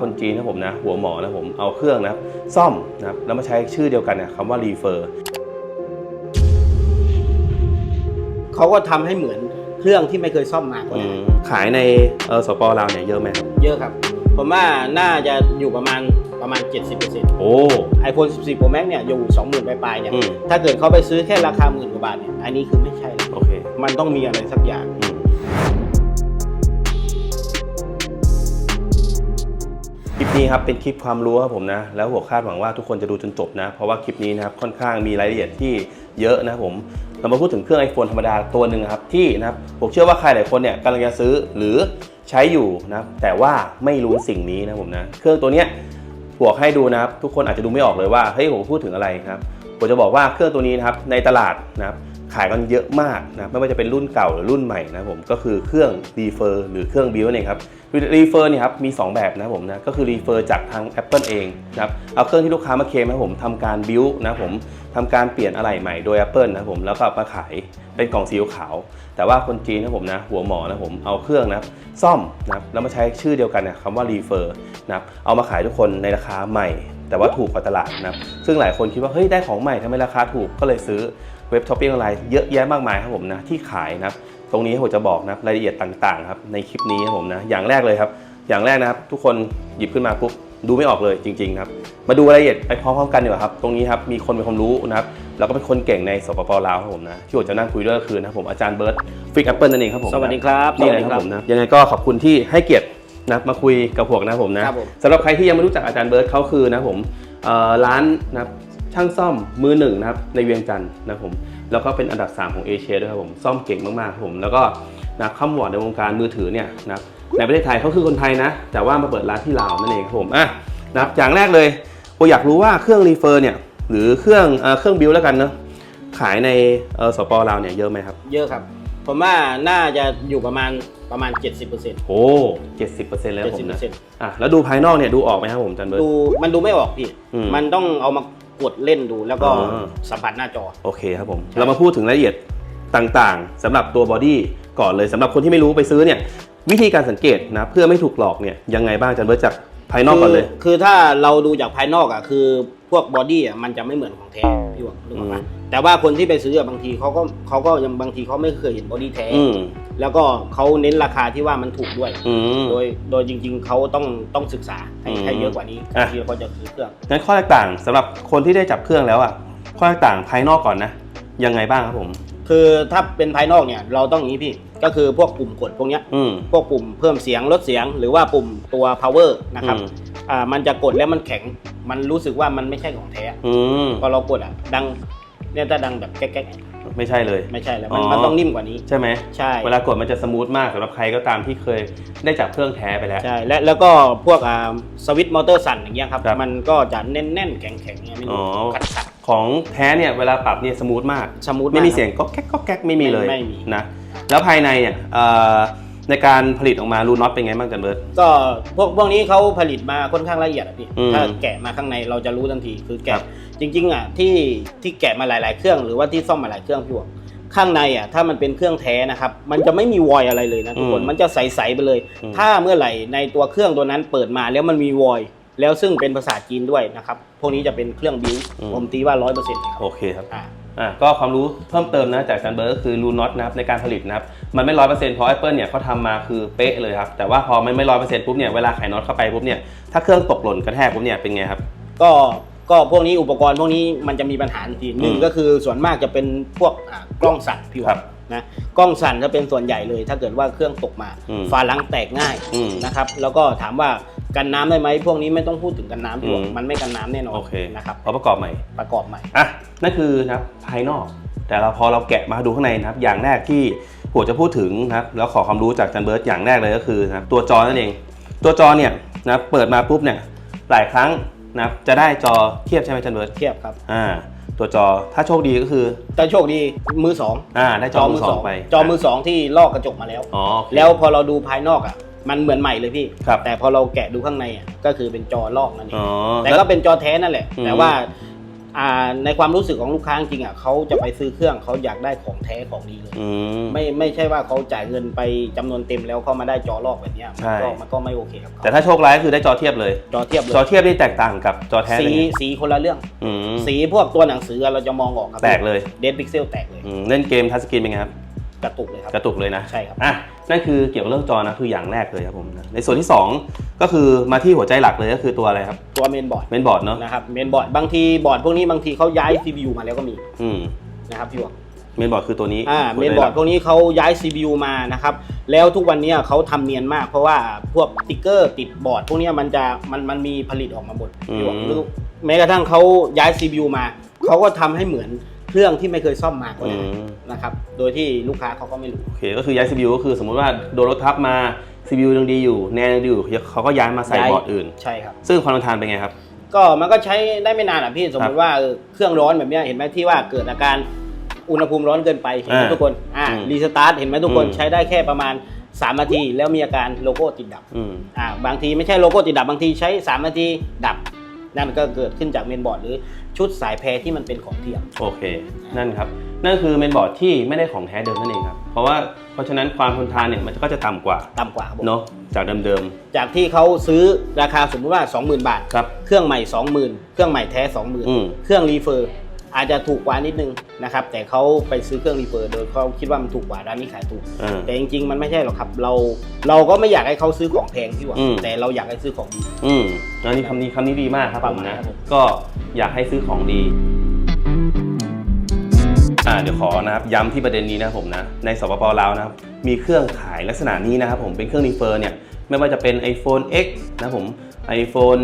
คนจีนนะผมนะ หัวหมอนะผมเอาเครื่องนะครับ ซ่อมนะครับ แล้วมาใช้ชื่อเดียวกันเนี่ยคำว่ารีเฟอร์เขาก็ทำให้เหมือนเครื่องที่ไม่เคยซ่อมมาก็ได้ขายในเออสปอลาวเนี่ยเยอะไหมครับเยอะครับ ผมว่าน่าจะอยู่ประมาณประมาณ 70%โอ้ iPhone 14 Pro Max เนี่ยอยู่ 20,000 ปลายๆเนี่ยอืม ถ้าเกิดเขาไปซื้อแค่ราคาหมื่นกว่าบาทเนี่ยอันนี้คือไม่ใช่แล้วโอเค มันต้องมีอะไรสักอย่าง อืม ลิปนี้ครับเป็นคลิปความรู้ครับผมนะ แล้วหัวคาดหวังว่าทุกคนจะดูจนจบนะ เพราะว่าคลิปนี้นะครับค่อนข้างมีรายละเอียดที่เยอะนะผมเรามาพูดถึงเครื่อง iPhone ธรรมดาตัวหนึ่งครับที่นะครับผมเชื่อว่าใครหลายคนเนี่ยกำลังจะซื้อหรือใช้อยู่นะแต่ว่าไม่รู้สิ่งนี้นะผมนะเครื่องตัวเนี้ยบวกให้ดูนะครับทุกคนอาจจะดูไม่ออกเลยว่าเฮ้ยผมพูดถึงอะไรนะครับผมจะบอกว่าเครื่องตัวนี้นะครับในตลาดนะครับ ขายกันเยอะมากนะไม่ว่าจะเป็นรุ่นเก่าหรือรุ่นใหม่นะผมก็คือเครื่องรีเฟอร์หรือเครื่องบิวนั่นเองครับรีเฟอร์เนี่ยครับมี 2 แบบนะผมนะก็คือรีเฟอร์จากทาง Apple เองนะครับเอาเครื่องที่ลูกค้ามาเคลมนะผมทำการบิวนะผมทำการเปลี่ยนอะไหล่ใหม่โดย Apple นะผมแล้วก็มาขายเป็นกล่องสีขาว แต่ว่าคนจีนนะผมนะหัวหมอนะผมเอาเครื่องนะซ่อมนะแล้วมาใช้ชื่อเดียวกันเนี่ยคำว่ารีเฟอร์นะเอามาขายทุกคนในราคาใหม่แต่ว่าถูกกว่าตลาดนะซึ่งหลายคนคิดว่าเฮ้ยได้ของใหม่ทำไมราคาถูกก็เลยซื้อ เว็บช้อปปิ้งออนไลน์เยอะแยะมากมายครับผมนะที่ขายนะครับตรงนี้ผมจะบอกนะครับรายละเอียดต่างๆครับในคลิปนี้ครับผมนะอย่างแรกเลยครับ อย่างแรกนะครับ ทุกคนหยิบขึ้นมาปุ๊บดูไม่ออกเลยจริงๆครับมาดูรายละเอียดไปพร้อมๆกันดีกว่าครับตรงนี้ครับมีคนมีความรู้นะครับแล้วก็เป็นคนเก่งในสปปลาวครับผมนะที่ผมจะนั่งคุยด้วยก็คือนะครับผมอาจารย์เบิร์ตฟิกแอปเปิลนั่นเองครับผมสวัสดีครับนี่เลยครับผมนะยังไงก็ขอบคุณที่ให้เกียรตินะครับมาคุยกับพวกนะครับผมนะครับผมสำหรับใครที่ยังไม่รู้จักอาจารย์เบิร์ตเขาคือนะครับผมเอ่อร้านนะครับ ช่างซ่อมมือหนึ่งนะครับในเวียงจันทร์นะครับผมแล้วก็เป็นอันดับ 3 ของเอเชียด้วยครับผมซ่อมเก่งมากๆครับผมแล้วก็นะข้ามวอร์ดในวงการมือถือเนี่ยนะครับในประเทศไทยเขาคือคนไทยนะ แต่ว่ามาเปิดร้านที่ลาวนั่นเองครับผมอะนะครับอย่างแรกเลยผมอยากรู้ว่าเครื่องรีเฟอร์เนี่ยหรือเครื่องเอ่อเครื่องบิวแล้วกันเนาะขายในเอ่อสปลาวเนี่ยเยอะไหมครับ เยอะครับผมว่าน่าจะอยู่ประมาณประมาณ 70%โอ้เจ็ดสิบเปอร์เซ็นต์แล้วผมนะ70%อะแล้วดูภายนอกเนี่ยดูออกไหมครับผมอาจันเบิร์ตดูมันดูไม่ออกพี่อืมมันต้องเอามา กดเล่นดูแล้วก็อ๋อสัมผัสหน้าจอ โอเคครับผม เรามาพูดถึงรายละเอียดต่างๆสำหรับตัวบอดี้ก่อนเลยสำหรับคนที่ไม่รู้ไปซื้อเนี่ย วิธีการสังเกตนะเพื่อไม่ถูกหลอกเนี่ยยังไงบ้างอาจันเบิร์ตจากภายนอกก่อนเลย คืคือถ้าเราดูจากภายนอกอะคือพวกบอดี้อะมันจะไม่เหมือนของแท้พี่หวังนึกออกไหมอืม แต่ว่าคนที่ไปซื้ออะบางทีเขาก็เขาก็ยังบางทีเขาไม่เคยเห็นบอดี้แท้ อืม แล้วก็เขาเน้นราคาที่ว่ามันถูกด้วย อืม โดยโดยจริง ๆเขาต้องต้องศึกษาให้อืมให้เยอะกว่านี้อะ ที่เขาจะซื้อเครื่อง งั้นข้อแตกต่างสำหรับคนที่ได้จับเครื่องแล้วอะข้อแตกต่างภายนอกก่อนนะ ยังไงบ้างครับผม คือถ้าเป็นภายนอกเนี่ยเราต้องอย่างนี้พี่ก็คือพวกปุ่มกดพวกเนี้ยอืม พวกปุ่มเพิ่มเสียงลดเสียง หรือว่าปุ่มตัว power นะครับอืม อ่ามันจะกดแล้วมันแข็ง มันรู้สึกว่ามันไม่ใช่ของแท้อืม พอเรากดอะดัง เนี่ยถ้าดังแบบแก๊กไม่ใช่เลย ๆไม่ใช่แล้วมันอ๋อมันต้องนิ่มกว่านี้ ใช่ไหมใช่ เวลากดมันจะสมูทมากสำหรับใครก็ตามที่เคยได้จับเครื่องแท้ไปแล้ว ใช่และแล้วก็พวกอ่าสวิตช์มอเตอร์สั่นอย่างเงี้ยครับ ครับมันก็จะแน่นๆแข็งๆเนี่ยไม่อ๋รู้อ ขัดขัดของแท้เนี่ยเวลาปรับเนี่ยสมูทมาก สมูทไม่มีากเสียงก็แก๊กก็แก๊กไม่มีเลยไม่มี นะแล้วภายในเนี่ยเอ่อ ในการผลิตออกมารูน็อตเป็นไงบ้างจันเบิร์ต ก็พวกพวกนี้เขาผลิตมาค่อนข้างละเอียดอะพี่ อืมถ้าแกะมาข้างในเราจะรู้ทันที คือครัแกะบ จริงๆอะที่ที่แกะมาหลาย ๆ เครื่องหรือว่าที่ซ่อมมาหลายเครื่องพี่หวงข้างในอะถ้ามันเป็นเครื่องแท้นะครับ มันจะไม่มีวอยอะไรเลยนะทุกคนอืมมันจะใสๆไปเลย อืม ถ้าเมื่อไหร่ในตัวเครื่องตัวนั้นเปิดมาแล้วมันมีวอยแล้วซึ่งเป็นภาษาจีนด้วยนะครับพวกนี้จะเป็นเครื่องบิวผมตีว่าร้อยเปอร์เซ็นต์เลยครับโอเคครับ อ่า อะก็ความรู้เพิ่มเติมนะจากจันเบิร์ตก็คือรูน็อตนะครับในการผลิตนะครับมันไม่ร้อยเปอร์เซ็นต์เพราะ Apple เนี่ยเขาทำมาคือเป๊ะเลยครับ แต่ว่าพอมันไม่ร้อยเปอร์เซ็นต์ปุ๊บเนี่ยเวลาไขน็อตเข้าไปปุ๊บเนี่ยถ้าเครื่องตกหล่นกระแทกปุ๊บเนี่ยเป็นไงครับ ก็ก็พวกนี้อุปกรณ์พวกนี้มันจะมีปัญหาทันทีหนึ่งอืมก็คือส่วนมากจะเป็นพวกอ่ากล้องสั่นพี่หครัวงบนะกล้องสั่นจะเป็นส่วนใหญ่เลย ถ้าเกิดว่าเครื่องตกมาอืมฝาหลังแตกง่ายอืม นะครับ แล้วก็ถามว่า กันน้ำได้ไหมพวกนี้ไม่ต้องพูดถึงกันน้ำพี่หวงอืม มันไม่กันน้ำแน่นอนโอเคนะครับพอประกอบใหม่ ประกอบใหม่ อะนั่นคือนะครับภายนอก แต่เราพอเราแกะมาดูข้างในนะครับ อย่างแรกที่ผมจะพูดถึงนะครับแล้วขอความรู้จากจันเบิร์ตอย่างแรกเลยก็คือนะครับตัวจอนั่นเอง ตัวจอเนี่ยนะครับเปิดมาปุ๊บเนี่ยหลายครั้งนะครับจะได้จอเทียบใช่ไหมจันเบิร์ตเทียบครับอ่า ตัวจอถ้าโชคดีก็คือแต่โชคดีมือสองอ่าได้จอมือสองไปจอมือสองที่ลอกกระจกมาแล้ว อ๋อโอเคแล้วพอเราดูภายนอกอะ มันเหมือนใหม่เลยพี่ ครับแต่พอเราแกะดูข้างในอะก็คือเป็นจอลอกนั่นเองอ๋อแต่ล้วก็เป็นจอแท้นั่นแหละ อืม แต่ว่าอ่าในความรู้สึกของลูกค้าจริงๆอะเขาจะไปซื้อเครื่องเขาอยากได้ของแท้ของดีเลย อืม ไม่ไม่ใช่ว่าเขาจ่ายเงินไปจำนวนเต็มแล้วเขามาได้จอลอกแบบเนี้ยใช่มันก็มันก็ไม่โอเคกับเขาแต่ถ้าโชคร้ายก็คือได้จอเทียบเลย จอเทียบเลจอยเทียบนี่แตกต่างกับจอแท้สีเลยไงสีคนละเรื่อง อืมสีพวกตัวหนังสือเราจะมองออกครับแตกเลยเดดพิกเซลแตกเลย อืมเล่นเกมทัชสกรีนเป็นไงครับ กระตุกเลยครับกระตุกเลยนะใช่ครับอะนั่นคือเกี่ยวกับเรื่องจอนะคืออย่างแรกเลยครับผมนะในส่วนที่ 2 ก็คือมาที่หัวใจหลักเลยก็คือตัวอะไรครับ ตัวเมนบอร์ดเมนบอร์ดเนาะนะครับเมนบอร์ดบางทีบอร์ดพวกนี้บางทีเขาย้าย CPU มาแล้วก็มีอืมนะครับพี่หวงเมนบอร์ดคือตัวนี้อ่าหัเมวนใจบอหร์ลัดพวกนี้เขาย้าย CPU มานะครับแล้วทุกวันนี้เขาทำเนียนมาก เพราะว่าพวกสติ๊กเกอร์ติดบอร์ดพวกนี้มันจะมันมันมีผลิตออกมาหมดพี่หวงหรือแม้กระทั่งเขาย้าย CPU มาเขาก็ทำให้เหมือน เครื่องที่ไม่เคยซ่อมมาก็อืได้มนะครับ โดยที่ลูกค้าเขาก็ไม่รู้ โอเคก็คือย้าย CPU ก็คือสมมุติว่าโดนรถทับมา CPU ยังดีอยู่แนนยังดีอยู่เขาก็ย้ายมาใส่ย้าย บอร์ดอื่น ใช่ครับ ซึ่งความทนทานเป็นไงครับ ก็มันก็ใช้ได้ไม่นานอะพี่สมมติว่าเออเครื่องร้อนแบบเนี้ยเห็นไหมที่ว่าเกิดอาการอุณหภูมิร้อนเกินไปเห็นไหมอ่าทุกคนอ่าอืมรีสตาร์ทเห็นไหมทุกคนอืม ใช้ได้แค่ประมาณ 3 นาที แล้วมีอาการโลโก้ติดดับอืม อ่าบางทีไม่ใช่โลโก้ติดดับบางทีใช้ 3 นาทีดับ นั่นก็เกิดขึ้นจากเมนบอร์ดหรือ ชุดสายแพรที่มันเป็นของเทียม โอเค นั่นครับ นั่นคือเมนบอร์ดที่ไม่ได้ของแท้เดิมนั่นเองครับ เพราะว่าเพราะฉะนั้นความทนทานเนี่ยมันก็จะต่ำกว่าต่ำกว่าครับผมเนาะจากเดิมจากที่เขาซื้อราคาสมมติว่า 20,000 บาท ๆครับ เครื่องใหม่ 20,000 เครื่องใหม่แท้ อืม 20,000 เครื่องรีเฟอร์ อาจจะถูกกว่านิดนึงนะครับ แต่เขาไปซื้อเครื่องรีเฟอร์โดยเขาคิดว่ามันถูกกว่าร้านนี้ขายถูก อ่า แต่จริงๆ มันไม่ใช่หรอกครับ เราเราก็ไม่อยากให้เขาซื้อของแพงพี่หวังอืม แต่เราอยากให้ซื้อของดี อืมอันนี้คำนี้คำนี้ดีมากครับปผระมมาณนะครับผมก็ อยากให้ซื้อของดีอ่าเดี๋ยวขอนะครับย้ำที่ประเด็นนี้นะครับผมนะในสปปลาวนะครับมีเครื่องขายลักษณะนี้นะครับผมเป็นเครื่องรีเฟอร์เนี่ยไม่ว่าจะเป็น iPhone X นะผม iPhone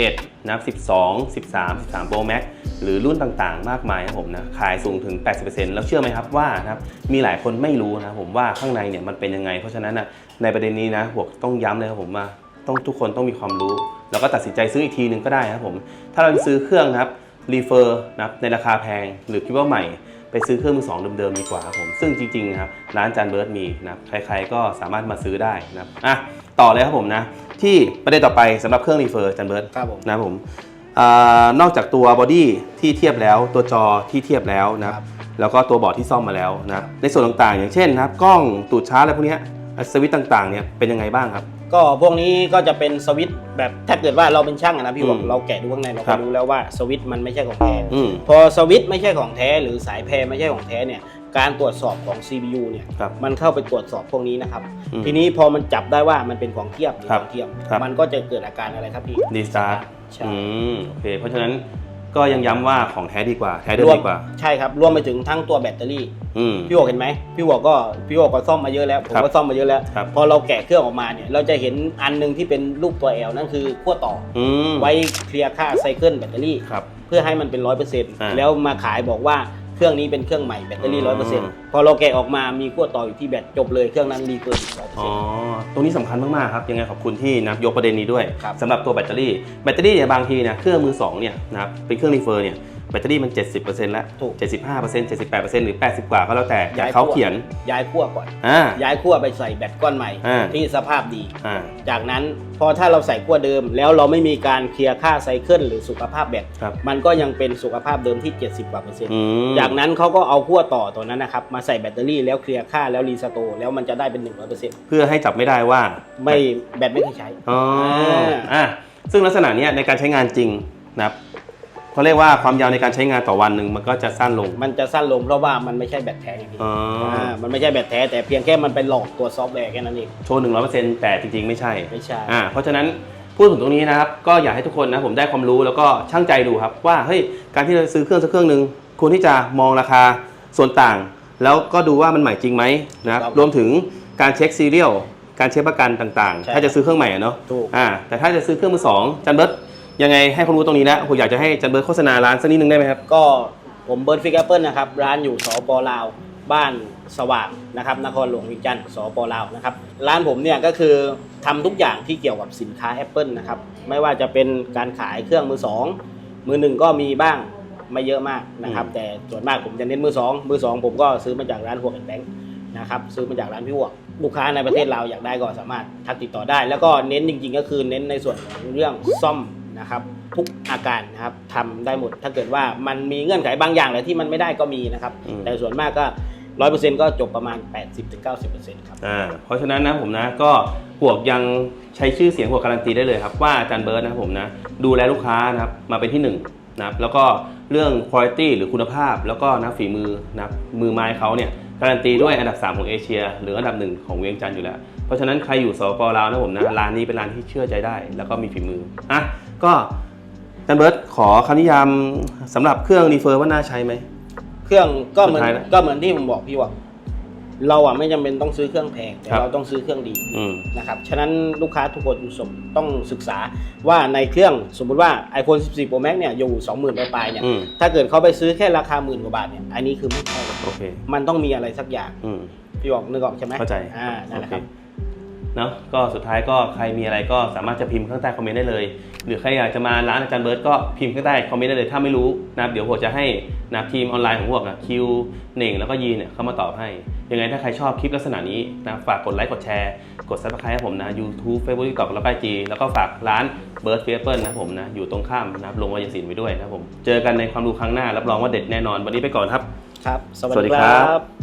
11 นะครับ12 13 13 Pro Max หรือรุ่นต่างๆ มากมายครับผมนะ ขายสูงถึง 80%แล้วเชื่อไหมครับว่านะครับ มีหลายคนไม่รู้นะผมว่าข้างในเนี่ยมันเป็นยังไง เพราะฉะนั้นนะในประเด็นนี้นะ ผมต้องย้ำเลยครับผมว่าต้องทุกคนต้องมีความรู้ แล้วก็ตัดสินใจซื้ออีกทีหนึ่งก็ได้นะครับผม ถ้าเราจะซื้อเครื่องนะครับรีเฟอร์นะครับในราคาแพงหรือคิดว่าใหม่ ไปซื้อเครื่องมือสองเดิมๆดีกว่าครับผม ซึ่งจริงๆนะครับร้านจานเบิร์ดมีนะครับใครๆก็สามารถมาซื้อได้นะครับอะต่อเลยครับผมนะที่ประเด็นต่อไปสำหรับเครื่องรีเฟอร์จานเบิร์ดครับผมนะครับผมอานอกจากตัวบอดี้ที่เทียบแล้วตัวจอที่เทียบแล้วนะครับครับแล้วก็ตัวบอร์ดที่ซ่อมมาแล้วนะครับในส่วนต่างๆ อย่างเช่นนะครับกล้องตูดชาร์จอะไรพวกเนี้ยสวิตช์ต่างๆเนี่ยเป็นยังไงบ้างครับ ก็พวกนี้ก็จะเป็นสวิตช์แบบถ้าเกิดว่าเราเป็นช่างอะนะพี่หวังอืมเราแกะดูข้างในเราครัก็บ รู้แล้วว่าสวิตช์มันไม่ใช่ของแท้อืม พอสวิตช์ไม่ใช่ของแท้หรือสายแพรไม่ใช่ของแท้เนี่ยการตรวจสอบของ CPU เนี่ยครับมันเข้าไปตรวจสอบพวกนี้นะครับ อืมทีนี้พอมันจับได้ว่ามันเป็นของเทียบหรือครับของเทียม ครับ มันก็จะเกิดอาการอะไรครับพี่ ดีสตาร์ทใช่ อืมโอเคเพราะฉะนั้น ก็ยังย้ำว่าของแท้ดีกว่า แท้เดิมรวมดีกว่า ใช่ครับรวมไปถึงทั้งตัวแบตเตอรี่ อืม พี่โอเห็นไหมพี่โอก็พี่โอก็ซ่อมมาเยอะแล้วผมครับก็ซ่อมมาเยอะแล้ว ครับ พอเราแกะเครื่องออกมาเนี่ยเราจะเห็นอันหนึงที่เป็นรูปตัว L นั่นคือขั้วต่ออืมไว้เคลียร์ค่าไซเคิลแบตเตอรี่ ครับ เพื่อให้มันเป็นร้อยเปอร์เซ็นต์อ่า แล้วมาขายบอกว่า เครื่องนี้เป็นเครื่องใหม่แบตเตอรี่อืร้อยมเปอร์เซ็นต์พอเราแกะออกมามีขั้วต่ออยู่ที่แบตจบเลยเครื่องนั้นรีเฟิร์ร้อยเปอร์อ๋เซ็อนต์ ตรงนี้สำคัญมากๆครับ ยังไงขอบคุณที่นะครับยกประเด็นนี้ด้วยครับ สำหรับตัวแบตเตอรี่ แบตเตอรี่เนี่ยบางทีเนี่ยเครื่องมือสองเนี่ยนะครับเป็นเครื่องรีเฟอร์เนี่ยแบ ตเตอรี่มัน 70%แล้วถูก 75% 78%หรือ 80 กว่าก็แล้วแต่แต่เขาเขียนย้ายขั้วก่อน อ่า ย้ายขั้วไปใส่แบตก้อนใหม่ อ่า ที่สภาพดี อ่า จากนั้นพอถ้าเราใส่ขั้วเดิม แล้วเราไม่มีการเคลียร์ค่าไซเคิลหรือสุขภาพแบตครับ มันก็ยังเป็นสุขภาพเดิมที่ 70กว่าเปอร์เซ็นต์อืมจากนั้นเขาก็เอาขั้วต่อตัวนั้นนะครับมาใส่แบตเตอรี่แล้วเคลียร์ค่าแล้วรีสโตร์แล้วมันจะได้เป็น 100%เพื่อให้จับไม่ได้ว่า ไม่แบตไม่เคยใช้ อ๋อ อ่า อะซึ่งลักษณะเนี้ยในการใช้งานจริงนะครับ เขาเรียกว่าความยาวในการใช้งานต่อวันหนึ่งมันก็จะสั้นลง มันจะสั้นลงเพราะว่ามันไม่ใช่แบตแท้ไงพี่อ๋ออ่ามันไม่ใช่แบตแท้แต่เพียงแค่มันเป็นหลอกตัวซอฟต์แวร์แค่นั้นเอง โชว์หนึ่งร้อยเปอร์เซ็นต์แต่จริงๆ ไม่ใช่ไม่ใช่ อ่าเพราะฉะนั้นพูดถึงตรงนี้นะครับ ก็อยากให้ทุกคนนะผมได้ความรู้แล้วก็ช่างใจดูครับ ว่าเฮ้ยการที่เราซื้อเครื่องสักเครื่องหนึ่งควรที่จะมองราคาส่วนต่าง แล้วก็ดูว่ามันใหม่จริงไหมนะครับครับรวมถึงการเช็คซีเรียลการเช็คประกันต่างใช่ ๆ ถ้าจะซื้อเครื่องใหม่อะเนาะถูก อ่าแต่ถ้าจะซื้อเครื่องมือสองจันเบิร์ต ยังไงให้ควารู้ตรงนี้นะผมอยากจะให้จันเบิร์ตโฆษณาร้านสักนิดนึงได้ไหมครับ ก็ผมเบิร์ดฟิกแอปเปิลนะครับร้านอยู่สปลาว บ้านสว่างนะครับนครหลวงวิจันทร์สปลาวนะครับร้านผมเนี่ยก็คือทำทุกอย่างที่เกี่ยวกับสินค้า Apple นะครับไม่ว่าจะเป็นการขายเครื่องมือสองมือหนึ่งก็มีบ้างไม่เยอะมากนะครับแต่ส่วนมากผมจะเน้นมือสองมือสองผมก็ซื้อมาจากร้านหัวแอนแบงค์นะครับซื้อมาจากร้านพี่หวกลูกค้าในประเทศเราอยากได้ก็สามารถทักติดต่อได้ แล้วก็เน้นจริงๆ ก็คือเน้นในส่วนของเรื่องซ่อม นะครับ ทุกอาการนะครับทำได้หมด ถ้าเกิดว่ามันมีเงื่อนไขบางอย่างแหละที่มันไม่ได้ก็มีนะครับ อืม แต่ส่วนมากก็ร้อยเปอร์เซ็นต์ก็จบประมาณ 80-90%ครับ อ่าเพราะฉะนั้นนะผมนะก็พวกยังใช้ชื่อเสียงพวกการันตีได้เลยครับ ว่าอาจารย์เบิร์ตนะครับผมนะดูแลลูกค้านะครับมาเป็นที่หนึ่งนะครับแล้วก็เรื่องคุณภาพหรือคุณภาพแล้วก็นะฝีมือนะครับมือไม้เขาเนี่ย การันตีด้วยอันดับ 3 ของเอเชีย หรืออันดับหนึ่งของเวียงจันทร์อยู่แล้ว เพราะฉะนั้นใครอยู่สปลาวนะผมนะร้านนี้เป็นร้านที่เชื่อใจได้ แล้วก็มีฝีมืออะก็อาจารย์เบิร์ตขอคำนิยามสำหรับเครื่องรีเฟอร์ว่าน่าใช้ไหม เครื่องก็เหมือนสุดท้ายนะ ก็เหมือนที่ผมบอกพี่ว่า เราอะไม่จำเป็นต้องซื้อเครื่องแพงแต่ครับ เราต้องซื้อเครื่องดีอืม นะครับฉะนั้นลูกค้าทุกคนสมต้องศึกษาว่าในเครื่องสมมุติว่า iPhone 14 Pro Max เนี่ยอยู่ 20,000ปลายๆเนี่ยอืม ถ้าเกิดเขาไปซื้อแค่ราคาหมื่นกว่าบาทเนี่ยอันนี้คือไม่ใช่โอเค มันต้องมีอะไรสักอย่าง อืม พี่บอกนึกออกใช่ไหมเข้าใจอ่านั่นแหละครับโอเค เนาะก็สุดท้ายก็ใครมีอะไรก็สามารถจะพิมพ์ข้างใต้คอมเมนต์ได้เลย หรือใครอยากจะมาร้านอาจารย์เบิร์ตก็พิมพ์ข้างใต้คอมเมนต์ได้เลยถ้าไม่รู้นะครับเดี๋ยวผมจะให้นะทีมออนไลน์ของพวกนะคิวเน่งแล้วก็ยีนเนี่ยเข้ามาตอบให้ยังไงถ้าใครชอบคลิปลักษณะนี้นะฝากกดไลค์กดแชร์กด subscribe ให้ผมนะ YouTube Facebook TikTok แล้วก็ IG แล้วก็ฝากร้านเบิร์ดเฟเปิลนะผมนะอยู่ตรงข้ามนะครับลงวายสินไว้ด้วยนะครับผมเจอกันในความรู้ครั้งหน้ารับรองว่าเด็ดแน่นอนวันนี้ไปก่อนครับครับ สวัสสวัสดีดีคครัรับบ